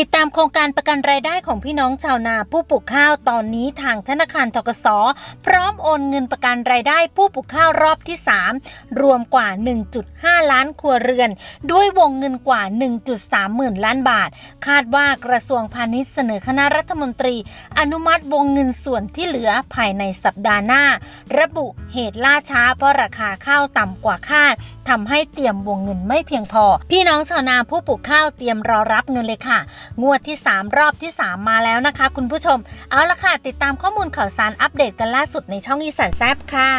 ติดตามโครงการประกันรายได้ของพี่น้องชาวนาผู้ปลูกข้าวตอนนี้ทางธนาคารทกสพร้อมโอนเงินประกันรายได้ผู้ปลูกข้าวรอบที่ 3 รวมกว่า 1.5 ล้านครัวเรือน ด้วยวงเงินกว่า 1.3 หมื่นล้านบาท คาดว่ากระทรวงพาณิชย์เสนอคณะรัฐมนตรี อนุมัติวงเงินส่วนที่เหลือภายในสัปดาห์หน้า ระบุเหตุล่าช้าเพราะราคาข้าวต่ำกว่าคาดทำให้เตรียมวงเงินไม่เพียงพอ พี่น้องชาวนาผู้ปลูกข้าวเตรียมรอรับเงินเลยค่ะงวดที่ 3 รอบที่ 3 มาแล้วนะคะ คุณผู้ชม เอาละค่ะ ติดตามข้อมูลข่าวสารอัปเดตกันล่าสุดในช่องอีสานแซบค่ะ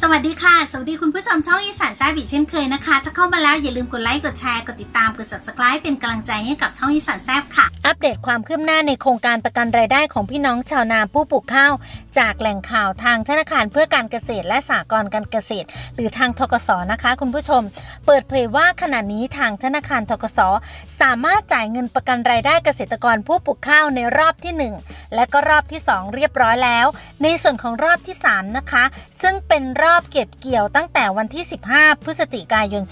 สวัสดีค่ะ สวัสดีคุณผู้ชมช่องอีสานแซบอีกเช่นเคยนะคะ ถ้าเข้ามาแล้วอย่าลืมกดไลค์ กดแชร์ กดติดตาม กด subscribe เป็นกำลังใจให้กับช่องอีสานแซบค่ะ อัปเดตความคืบหน้าในโครงการประกันรายได้ของพี่น้องชาวนาผู้ปลูกข้าว จากแหล่งข่าวทางธนาคารเพื่อการเกษตรและสหกรณ์การเกษตร หรือทางทกสนะคะ คุณผู้ชม เปิดเผยว่าขณะนี้ทางธนาคารทกสสามารถจ่ายเงินประกันรายได้เกษตรกรผู้ปลูกข้าวในรอบที่ 1 และก็รอบที่ 2 เรียบร้อยแล้ว ในส่วนของรอบที่ 3 นะคะ ซึ่งเป็นรอบเก็บเกี่ยวตั้งแต่วันที่ 15 พฤศจิกายน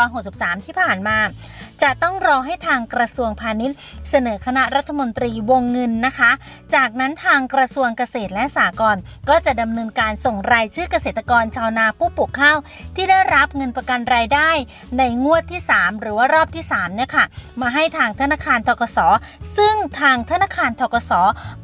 2563 ที่ผ่านมา จะต้องรอให้ทางกระทรวงพาณิชย์เสนอคณะรัฐมนตรีวงเงินนะคะ จากนั้นทางกระทรวงเกษตรและสหกรณ์ก็จะดำเนินการส่งรายชื่อเกษตรกรชาวนาผู้ปลูกข้าว ที่ได้รับเงินประกันรายได้ ในงวดที่ 3 หรือว่ารอบที่3เนี่ยค่ะมาให้ทางธนาคารทกสซึ่งทางธนาคารทกส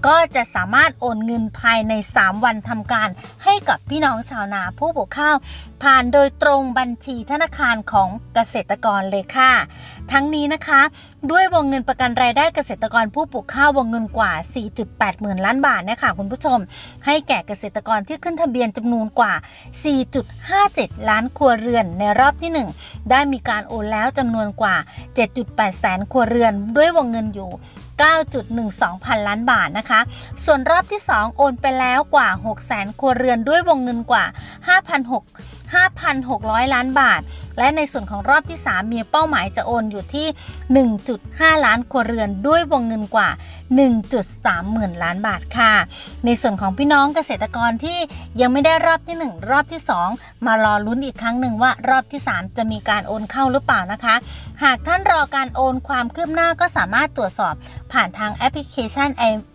ก็จะสามารถโอนเงินภายใน 3 วันทำการ ให้กับพี่น้องชาวนาผู้ปลูกข้าว ผ่านโดยตรงบัญชีธนาคารของเกษตรกรเลยค่ะ ทั้งนี้นะคะ ด้วยวงเงินประกันรายได้เกษตรกรผู้ปลูกข้าววงเงินกว่า 4.8 หมื่นล้านบาทนี่ยค่ะคุณผู้ชม ให้แก่เกษตรกรที่ขึ้นทะเบียนจำนวนกว่า 4.57 ล้านครัวเรือนในรอบที่ 1 ได้มีการโอนแล้วจำนวนกว่า 7.8 แสนครัวเรือน ด้วยวงเงินอยู่9.12 พันล้านบาทนะคะ ส่วนรอบที่ 2 โอนไปแล้วกว่า6แสนครัวเรือนด้วยวงเงินกว่า 5,600 5,600 ล้านบาท และในส่วนของรอบที่ 3 มีเป้าหมายจะโอนอยู่ที่ 1.5 ล้านครัวเรือนด้วยวงเงินกว่า 1.3 หมื่นล้านบาทค่ะ ในส่วนของพี่น้องเกษตรกรที่ยังไม่ได้รอบที่ 1 รอบที่ 2 มารอลุ้นอีกครั้งหนึ่งว่ารอบที่ 3 จะมีการโอนเข้าหรือเปล่านะคะ หากท่านรอการโอนความคืบหน้าก็สามารถตรวจสอบ ผ่านทางแอปพลิเคชัน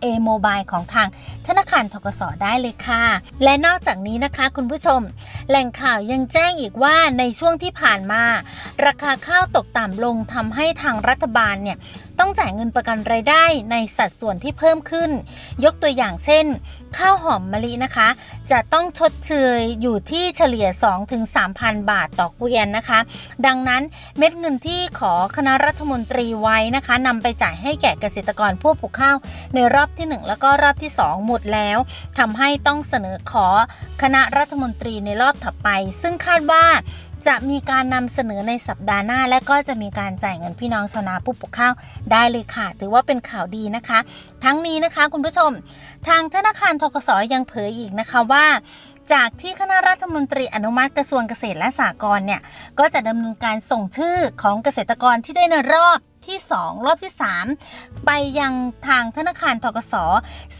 A Mobile ของทางธนาคารทกสได้เลยค่ะ และนอกจากนี้นะคะคุณผู้ชม แหล่งข่าวยังแจ้งอีกว่าในช่วงที่ผ่านมา ราคาข้าวตกต่ำลงทำให้ทางรัฐบาลเนี่ย ต้องจ่ายเงินประกันรายได้ในสัดส่วนที่เพิ่มขึ้น ยกตัวอย่างเช่น ข้าวหอมมะลินะคะ จะต้องชดเชยอยู่ที่เฉลี่ย 2-3,000 บาทต่อเกวียนนะคะ ดังนั้นเม็ดเงินที่ขอคณะรัฐมนตรีไว้นะคะนำไปจ่ายให้แก่เกษตรกรผู้ปลูกข้าว ในรอบที่ 1 แล้วก็รอบที่ 2 หมดแล้วทำให้ต้องเสนอขอคณะรัฐมนตรีในรอบถัดไป ซึ่งคาดว่า จะมีการนำเสนอในสัปดาห์หน้า และก็จะมีการจ่ายเงินพี่น้องชาวนาผู้ปลูกข้าวได้เลยค่ะ ถือว่าเป็นข่าวดีนะคะ ทั้งนี้นะคะคุณผู้ชม ทางธนาคารทกสยังเผยอีกนะคะว่า จากที่คณะรัฐมนตรีอนุมัติกระทรวงเกษตรและสหกรณ์เนี่ย ก็จะดำเนินการส่งชื่อของเกษตรกรที่ได้ในรอบที่ 2 รอบที่ 3 ไปยังทางธนาคารทกส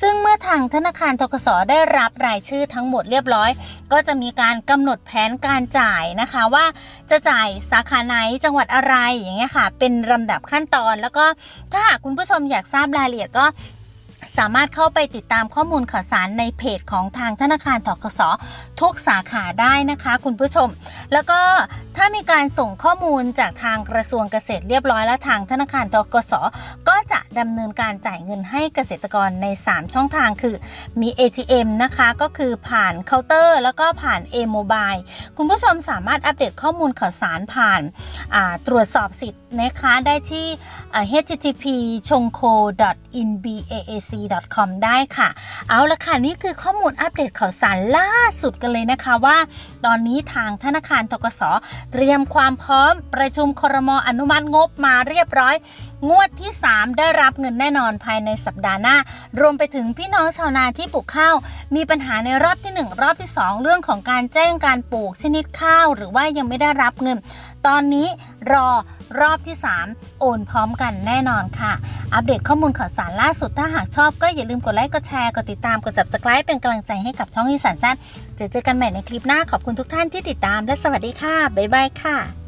ซึ่งเมื่อทางธนาคารทกสได้รับรายชื่อทั้งหมดเรียบร้อย ก็จะมีการกำหนดแผนการจ่ายนะคะว่าจะจ่ายสาขาไหนจังหวัดอะไรอย่างเงี้ยค่ะ เป็นลำดับขั้นตอนแล้วก็ถ้าหากคุณผู้ชมอยากทราบรายละเอียดก็ สามารถเข้าไปติดตามข้อมูลข่าวสารในเพจของทางธนาคารทกสทุกสาขาได้นะคะ คุณผู้ชม แล้วก็ถ้ามีการส่งข้อมูลจากทางกระทรวงเกษตรเรียบร้อยแล้วทางธนาคารทกสก็จะดำเนินการจ่ายเงินให้เกษตรกรใน 3 ช่องทางคือมี ATM นะคะก็คือผ่านเคาน์เตอร์ แล้วก็ผ่าน A Mobile คุณผู้ชมสามารถอัปเดตข้อมูลข่าวสารผ่านตรวจสอบสิทธิ นะคะได้ที่ http ชงโค inbaac com ได้ค่ะ เอาละค่ะ นี่คือข้อมูลอัปเดตข่าวสารล่าสุดกันเลยนะคะว่า ตอนนี้ทางธนาคารทกสเตรียมความพร้อมประชุมครมอนุมัติงบมาเรียบร้อย งวดที่ 3 ได้รับเงินแน่นอนภายในสัปดาห์หน้า รวมไปถึงพี่น้องชาวนาที่ปลูกข้าว มีปัญหาในรอบที่ 1 รอบที่ 2 เรื่องของการแจ้งการปลูกชนิดข้าว หรือว่ายังไม่ได้รับเงิน ตอนนี้รอรอบที่ 3 โอนพร้อมกันแน่นอนค่ะ อัปเดตข้อมูลข่าวสารล่าสุดถ้าหากชอบก็อย่าลืมกดไลค์กดแชร์กดติดตามกด subscribe เป็นกำลังใจให้กับช่องอีสานแซ่บเจอเจอกันใหม่ในคลิปหน้าขอบคุณทุกท่านที่ติดตามและสวัสดีค่ะบ๊ายบายค่ะ